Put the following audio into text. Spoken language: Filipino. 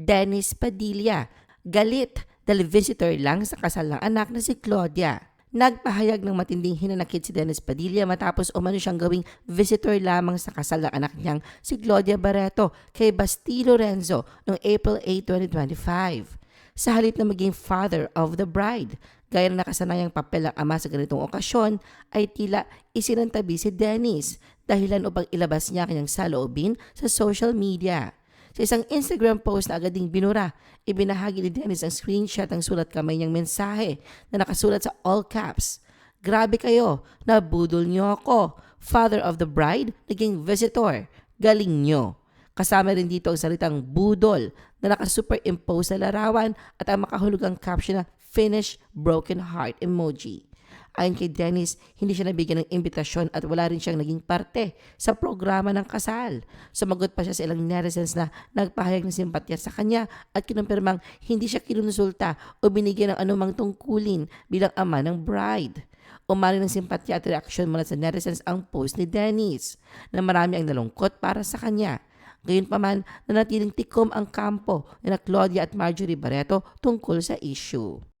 Dennis Padilla. Galit dahil visitor lang sa kasal ng anak na si Claudia. Nagpahayag ng matinding hinanakit si Dennis Padilla matapos umano siyang gawing visitor lamang sa kasal ng anak niyang si Claudia Barreto kay Basti Lorenzo noong April 8, 2025. Sa halip na maging father of the bride, gaya ng nakasanayang papel ng ama sa ganitong okasyon, ay tila isinantabi si Dennis dahilan upang ilabas niya kanyang saloobin sa social media. Sa isang Instagram post na agad ding binura, ibinahagi ni Dennis ang screenshot ng sulat kamay niyang mensahe na nakasulat sa all caps. Grabe kayo, nabudol niyo ako. Father of the bride, naging visitor. Galing niyo. Kasama rin dito ang salitang budol na nakasuperimpose sa larawan at ang makahulugang caption na finish broken heart emoji. Ayon kay Dennis, hindi siya nabigyan ng imbitasyon at wala rin siyang naging parte sa programa ng kasal. Sumagot pa siya sa ilang netizens na nagpahayag ng simpatya sa kanya at kinumpirmang hindi siya kinonsulta o binigyan ng anumang tungkulin bilang ama ng bride. Umali ng simpatya at reaksyon mula sa netizens ang post ni Dennis na marami ang nalungkot para sa kanya. Gayon pa man, nanatiling tikom ang kampo na Claudia at Marjorie Barreto tungkol sa issue.